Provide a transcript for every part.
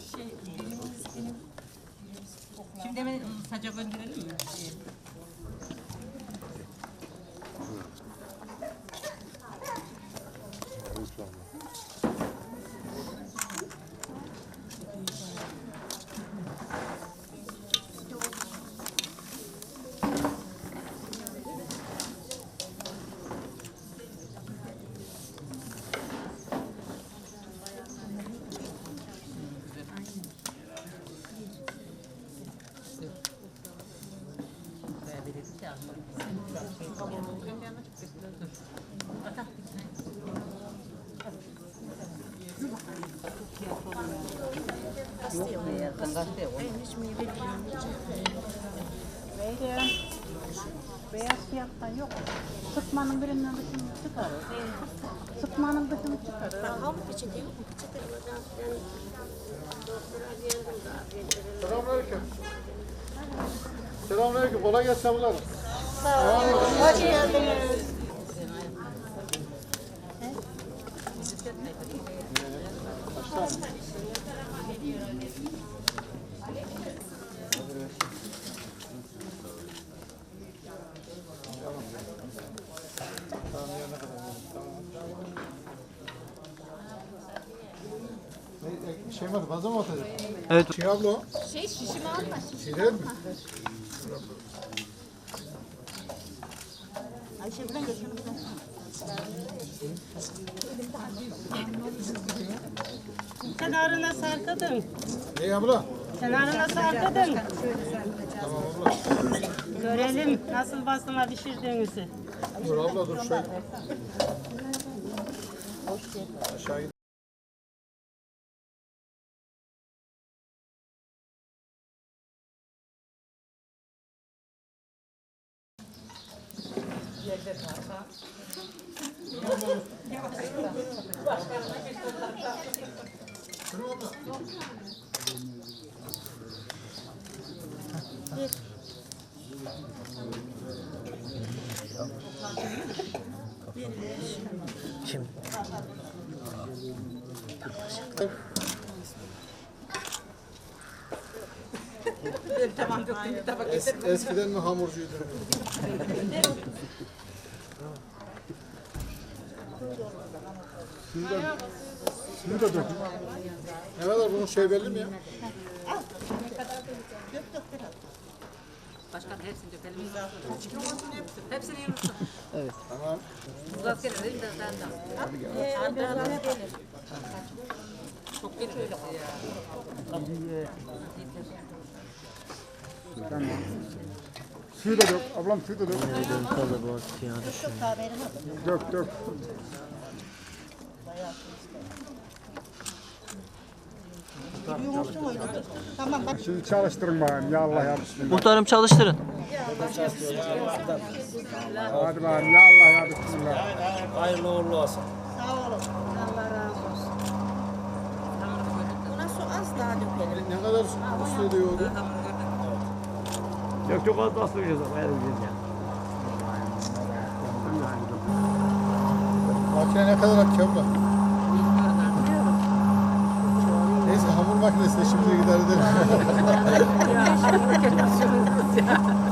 Şey, Şimdi hemen saca gönderelim mi? Beyaz fiyattan yok. Sıkmanın birinden dışını çıkarır. Sıkmanın dışını çıkarır. Selamünaleyküm. Selamünaleyküm. Kolay gelsin ablalar. Hoş geldiniz. Şey var, fazla mı atacak? Evet. Şey abla o. Şey şişimi alma. Şey değil Kenarına sarkadın. Ne abla? Kenarına sarkadın. Tamam abla. Görelim nasıl bastıma pişirdiğinizi. Dur abla dur şöyle. Aşağı git. Şimdi. Es, eskiden mi hamurcuydun? Suyu da, suyu da dökün. Ne kadar bunun şey belli mi ya? Başkan hepsini dökelim. Hepsini yürütsün. Tamam. Uzat değil mi? De. Çok gelir Suyu da dök. Ablam suyu da dök. Fazla bu ya düşün. Dök dök. Tamam bak. Şimdi çalıştırın bakayım. Ya Allah ya Bismillah. Muhtarım çalıştırın. Hadi bakayım. Ya Allah ya Bismillah. Hayırlı uğurlu olsun. Sağ olun. Allah razı olsun. Buna su az daha dökelim. Ne kadar su diyordu? Yok çok az bastıracağız ama her gün ya. Makine ne kadar akıyor abla? Neyse hamur makinesi de şimdi gider edelim.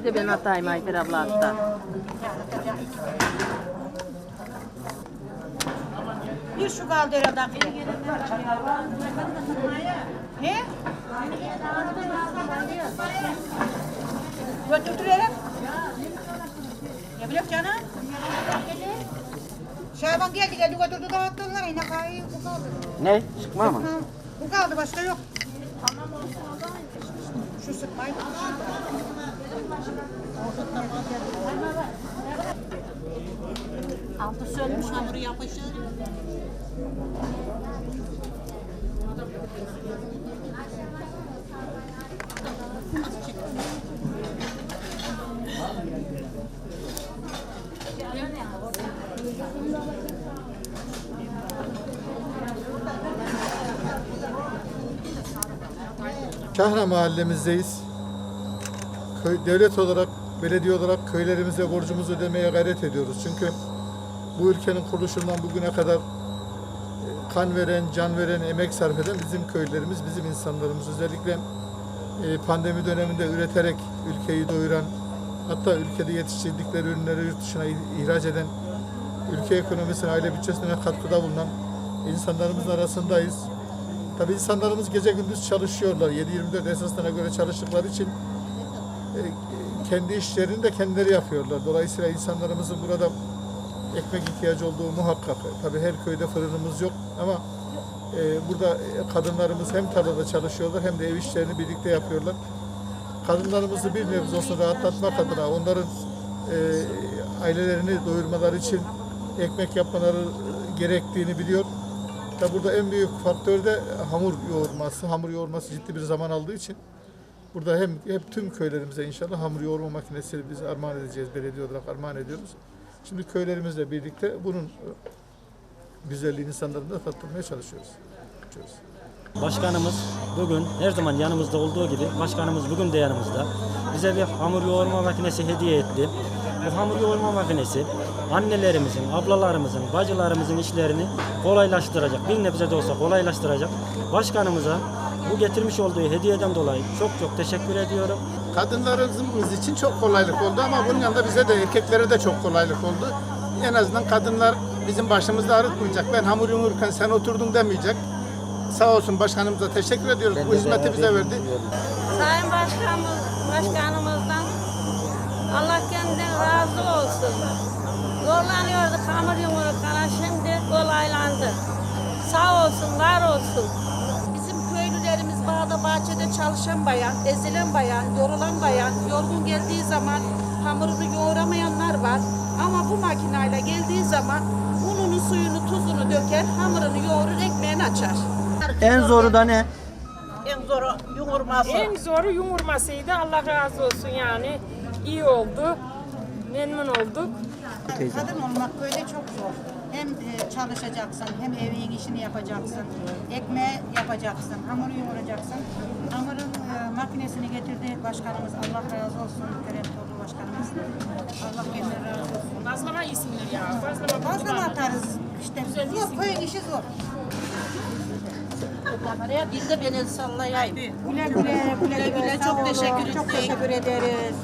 Bir de ben atayım Ayfer abla hatta. Bir şu kaldırada. Ne? Götürdürelim. Ne bileyim canım? Şaban geldi geldi götürdü dağıttılar. Yine kayı bu kaldı. Ne? Sıkma mı? Bu kaldı başka yok. Şu sıkmayı. Altı sönmüş hamuru yapışır. Kahra mahallemizdeyiz. Köy, devlet olarak, belediye olarak köylerimize borcumuzu ödemeye gayret ediyoruz. Çünkü bu ülkenin kuruluşundan bugüne kadar e, kan veren, can veren, emek sarf eden bizim köylerimiz, bizim insanlarımız. Özellikle e, pandemi döneminde üreterek ülkeyi doyuran, hatta ülkede yetiştirdikleri ürünleri yurt dışına ihraç eden, ülke ekonomisine, aile bütçesine katkıda bulunan insanlarımızın arasındayız. Tabii insanlarımız gece gündüz çalışıyorlar. 7-24 esaslarına göre çalıştıkları için kendi işlerini de kendileri yapıyorlar. Dolayısıyla insanlarımızın burada ekmek ihtiyacı olduğu muhakkak. Tabii her köyde fırınımız yok ama e, burada e, kadınlarımız hem tarlada çalışıyorlar hem de ev işlerini birlikte yapıyorlar. Kadınlarımızı bir nebze olsun rahatlatmak adına onların e, ailelerini doyurmaları için ekmek yapmaları gerektiğini biliyor. Tabi burada en büyük faktör de hamur yoğurması. Hamur yoğurması ciddi bir zaman aldığı için burada hem hep tüm köylerimize inşallah hamur yoğurma makinesi biz armağan edeceğiz. Belediye olarak armağan ediyoruz. Şimdi köylerimizle birlikte bunun e, güzelliğini insanların da tattırmaya çalışıyoruz. çalışıyoruz. Başkanımız bugün her zaman yanımızda olduğu gibi başkanımız bugün de yanımızda. Bize bir hamur yoğurma makinesi hediye etti. Bu hamur yoğurma makinesi annelerimizin, ablalarımızın, bacılarımızın işlerini kolaylaştıracak. Bir nebze de olsa kolaylaştıracak. Başkanımıza bu getirmiş olduğu hediyeden dolayı çok çok teşekkür ediyorum. Kadınlarımız için çok kolaylık oldu ama bunun yanında bize de erkeklere de çok kolaylık oldu. En azından kadınlar bizim başımızda arıtmayacak. Ben hamur yoğururken sen oturdun demeyecek. Sağ olsun başkanımıza teşekkür ediyoruz. Bu hizmeti bize verdi. Sayın Başkanımız, Başkanımızdan Allah kendinden razı olsun. Zorlanıyorduk hamur yumurtana şimdi kolaylandı. Sağ olsun, var olsun. Bağda bahçede çalışan bayan, ezilen bayan, yorulan bayan, yorgun geldiği zaman hamurunu yoğuramayanlar var. Ama bu makinayla geldiği zaman ununu, suyunu, tuzunu döker, hamurunu yoğurur, ekmeğini açar. En zoru da ne? En zoru yoğurması. En zoru yumurmasıydı. Allah razı olsun yani. İyi oldu. Memnun olduk. Kadın olmak böyle çok zor. Hem e, çalışacaksın, hem evin işini yapacaksın, ekmeği yapacaksın, hamuru yoğuracaksın. Hamurun e, makinesini getirdi başkanımız. Allah razı olsun. Kerem Tolu başkanımız. Allah kendileri razı olsun. Bazlama iyisindir ya. Bazlama Fazla mı atarız? İşte zor, köyün işi zor. Kameraya biz de beni sallayayım. Güle güle, güle güle. Çok teşekkür Çok teşekkür ederiz.